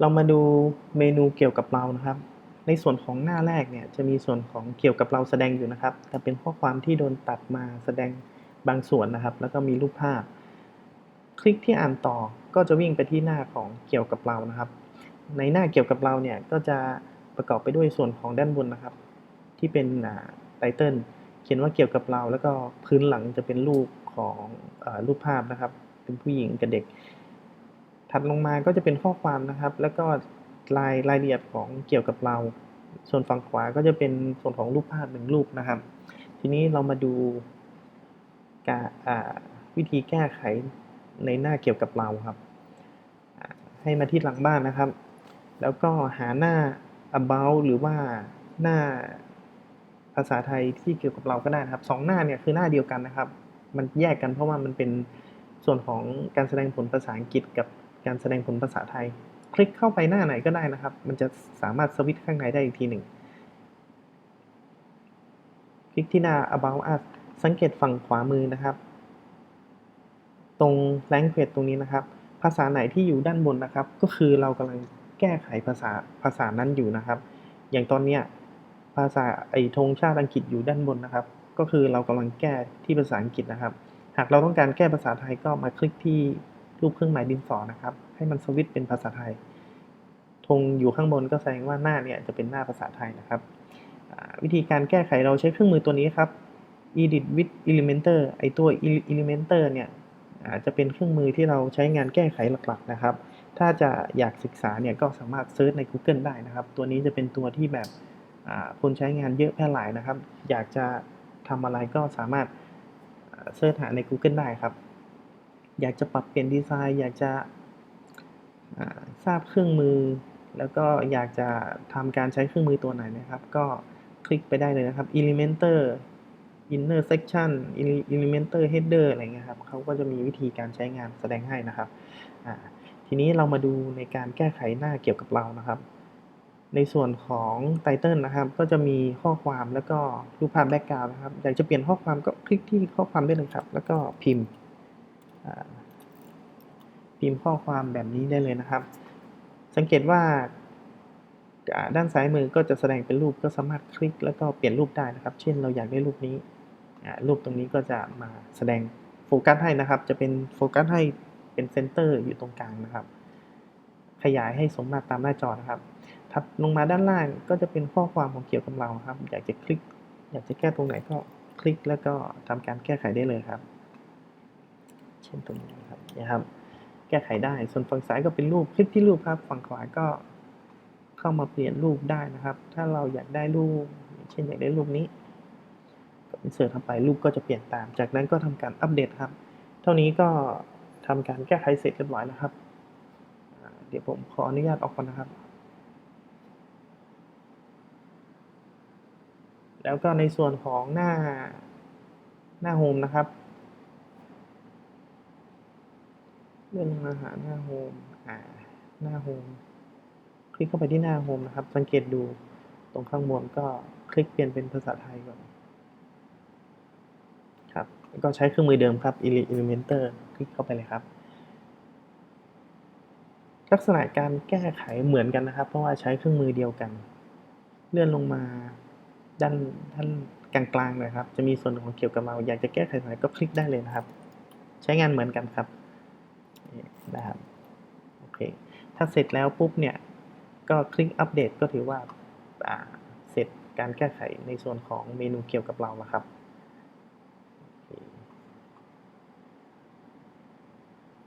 เรามาดูเมนูเกี่ยวกับเรานะครับ ในส่วนของหน้าแรกเนี่ยจะมีส่วนของเกี่ยวกับเราแสดงอยู่นะครับ แต่เป็นข้อความที่โดนตัดมาแสดงบางส่วนนะครับ แล้วก็มีรูปภาพ คลิกที่อ่านต่อก็จะวิ่งไปที่หน้าของเกี่ยวกับเรานะครับ ในหน้าเกี่ยวกับเราเนี่ยก็จะประกอบไปด้วยส่วนของด้านบนนะครับ ที่เป็นไตเติลเขียนว่าเกี่ยวกับเรา แล้วก็พื้นหลังจะเป็นรูปของอรูปภาพนะครับ เป็นผู้หญิงกับเด็ก ถัดลงมาก็จะเป็นข้อความนะครับ แล้วก็รายรายละเอียดของเกี่ยวกับเรา ส่วนฝั่งขวาก็จะเป็นส่วนของรูปภาพหนึ่งรูปนะครับ ทีนี้เรามาดูการวิธีแก้ไขในหน้าเกี่ยวกับเราครับ ให้มาที่หลังบ้านนะครับ แล้วก็หาหน้า about หรือว่าหน้าภาษาไทยที่เกี่ยวกับเราก็ได้นะครับสองหน้าเนี่ยคือหน้าเดียวกันนะครับ มันแยกกันเพราะว่ามันเป็นส่วนของการแสดงผลภาษาอังกฤษกับ การแสดงผลภาษาไทย คลิกเข้าไปหน้าไหนก็ได้นะครับ มันจะสามารถสวิตช์ข้างในได้อีกทีหนึ่ง คลิกที่หน้า about us สังเกตฝั่งขวามือนะครับ ตรง language ตรงนี้นะครับ ภาษาไหนที่อยู่ด้านบนนะครับ ก็คือเรากำลังแก้ไขภาษาภาษานั้นอยู่นะครับ อย่างตอนเนี้ยภาษาไอธงชาติอังกฤษอยู่ด้านบนนะครับ ก็คือเรากำลังแก้ที่ภาษาอังกฤษนะครับ หากเราต้องการแก้ภาษาไทยก็มาคลิกที่ รูปเครื่องหมายดินสอนะครับ ให้มันสวิตเป็นภาษาไทย ธงอยู่ข้างบนก็แสดงว่าหน้าเนี่ยจะเป็นหน้าภาษาไทยนะครับ วิธีการแก้ไขเราใช้เครื่องมือตัวนี้ครับ edit with Elementor ไอตัว Elementor เนี่ยจะเป็นเครื่องมือที่เราใช้งานแก้ไขหลักๆนะครับ ถ้าจะอยากศึกษาเนี่ยก็สามารถเซิร์ชใน Google ได้นะครับ ตัวนี้จะเป็นตัวที่แบบคนใช้งานเยอะแพร่หลายนะครับ อยากจะทำอะไรก็สามารถเซิร์ชหาใน Google ได้ครับ อยากจะปรับเปลี่ยนดีไซน์ อยากจะทราบเครื่องมือ แล้วก็อยากจะทำการใช้เครื่องมือตัวไหนนะครับ ก็คลิกไปได้เลยนะครับ Elementor Inner Section Elementor Header อะไรเงี้ยครับเขาก็จะมีวิธีการใช้งานแสดงให้นะครับ ทีนี้เรามาดูในการแก้ไขหน้าเกี่ยวกับเรานะครับ ในส่วนของไตเติลนะครับ ก็จะมีข้อความแล้วก็รูปภาพแบ็กกราวด์นะครับ อยากจะเปลี่ยนข้อความก็คลิกที่ข้อความได้เลยครับ แล้วก็พิมพ์ พิมพ์ข้อความแบบนี้ได้เลยนะครับ สังเกตว่าด้านซ้ายมือก็จะแสดงเป็นรูปก็สามารถคลิกแล้วก็เปลี่ยนรูปได้นะครับ เช่นเราอยากได้รูปนี้ รูปตรงนี้ก็จะมาแสดงโฟกัสให้นะครับ จะเป็นโฟกัสให้เป็นเซนเตอร์อยู่ตรงกลางนะครับ ขยายให้สมมาตรตามหน้าจอนะครับ ถัดลงมาด้านล่างก็จะเป็นข้อความของเกี่ยวกับเราครับ อยากจะคลิก อยากจะแก้ตรงไหนก็คลิกแล้วก็ทำการแก้ไขได้เลยครับ เช่นตรงนี้นะครับนี่ยครับ แก้ไขได้ ส่วนฝั่งซ้ายก็เป็นรูปคลิกที่รูปครับ ฝั่งขวาก็เข้ามาเปลี่ยนรูปได้นะครับ ถ้าเราอยากได้รูป เช่นอยากได้รูปนี้ก็อินเสิร์ตเข้าไปรูปก็จะเปลี่ยนตาม จากนั้นก็ทำการอัปเดตครับ เท่านี้ก็ทำการแก้ไขเสร็จเรียบร้อยแล้วครับ เดี๋ยวผมขออนุญาตออกก่อนนะครับ แล้วก็ในส่วนของหน้าหน้าโฮมนะครับ เลื่อนลงมาหาหน้าโฮมอ่าหน้าโฮมคลิกเข้าไปที่หน้าโฮมนะครับ สังเกตดูตรงข้างบนก็คลิกเปลี่ยนเป็นภาษาไทยก่อนครับแล้วก็ใช้เครื่องมือเดิมครับ Elementor คลิกเข้าไปเลยครับ ลักษณะการแก้ไขเหมือนกันนะครับ เพราะว่าใช้เครื่องมือเดียวกัน เลื่อนลงมาด้านด้านกลางๆเลยครับ จะมีส่วนของเกี่ยวกับเราอยากจะแก้ไขตรงไหนก็คลิกได้เลยนะครับ ใช้งานเหมือนกันครับ นี่นะครับโอเคถ้าเสร็จแล้วปุ๊บเนี่ยก็คลิกอัปเดตก็ถือว่าาเสร็จการแก้ไขในส่วนของเมนูเกี่ยวกับเราแล้วครับ